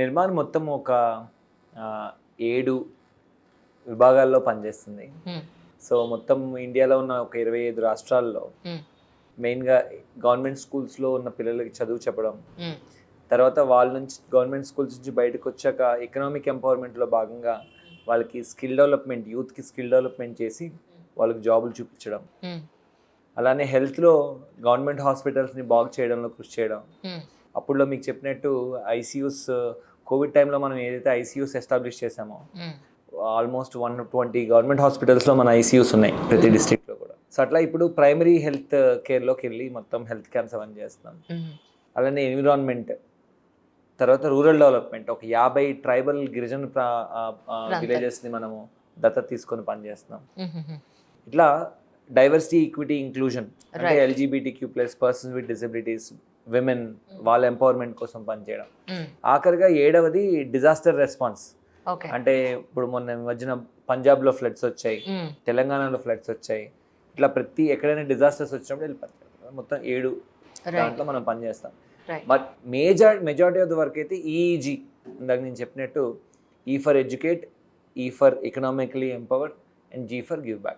నిర్మాణ్ మొత్తం ఒక ఏడు విభాగాల్లో పనిచేస్తుంది. సో మొత్తం ఇండియాలో ఉన్న ఒక ఇరవై ఐదు రాష్ట్రాల్లో. మెయిన్గా గవర్నమెంట్ స్కూల్స్లో ఉన్న పిల్లలకి చదువు చెప్పడం. తర్వాత వాళ్ళ నుంచి గవర్నమెంట్ స్కూల్స్ నుంచి బయటకు వచ్చాక ఎకనామిక్ ఎంపవర్మెంట్లో భాగంగా వాళ్ళకి స్కిల్ డెవలప్మెంట్ యూత్కి స్కిల్ డెవలప్మెంట్ చేసి వాళ్ళకి జాబులు చూపించడం. అలానే హెల్త్లో గవర్నమెంట్ హాస్పిటల్స్ని బాగు చేయడంలో కృషి చేయడం. అప్పుడులో మీకు చెప్పినట్టు ఐసీయూస్ కోవిడ్ టైంలో మనం ఏదైతే ఐసీయూస్ ఎస్టాబ్లిష్ చేసామో. ఆల్మోస్ట్ వన్ ట్వంటీ గవర్నమెంట్ హాస్పిటల్స్లో మన ఐసీయూస్ ఉన్నాయి ప్రతి డిస్ట్రిక్ట్లో కూడా సో అట్లా ఇప్పుడు ప్రైమరీ హెల్త్ కేర్లోకి వెళ్ళి మొత్తం హెల్త్ క్యాంప్స్ అవన్నీ చేస్తున్నాం. అలానే ఎన్విరాన్మెంట్ తర్వాత రూరల్ డెవలప్మెంట్ ఒక యాభై ట్రైబల్ గిరిజన. విలేజెస్ని మనము దత్తత తీసుకొని పనిచేస్తున్నాం. ఇట్లా డైవర్సిటీ ఈక్విటీ ఇంక్లూజన్ అంటే. LGBT Q plus persons with disabilities women వాళ్ళ ఎంపవర్మెంట్ కోసం పనిచేయడం. Hmm. ఆఖరిగా ఏడవది డిజాస్టర్ రెస్పాన్స్ అంటే ఇప్పుడు మొన్న మధ్యన పంజాబ్లో ఫ్లడ్స్ వచ్చాయి Hmm. తెలంగాణలో ఫ్లడ్స్ వచ్చాయి. ఇట్లా ప్రతి ఎక్కడైనా డిజాస్టర్స్ వచ్చినప్పుడు వెళ్ళి మొత్తం ఏడు దాంట్లో మనం పనిచేస్తాం but major majority of the work అయితే ఈఈజీ ఇందాక నేను చెప్పినట్టు E for educate E for economically empowered and G for give back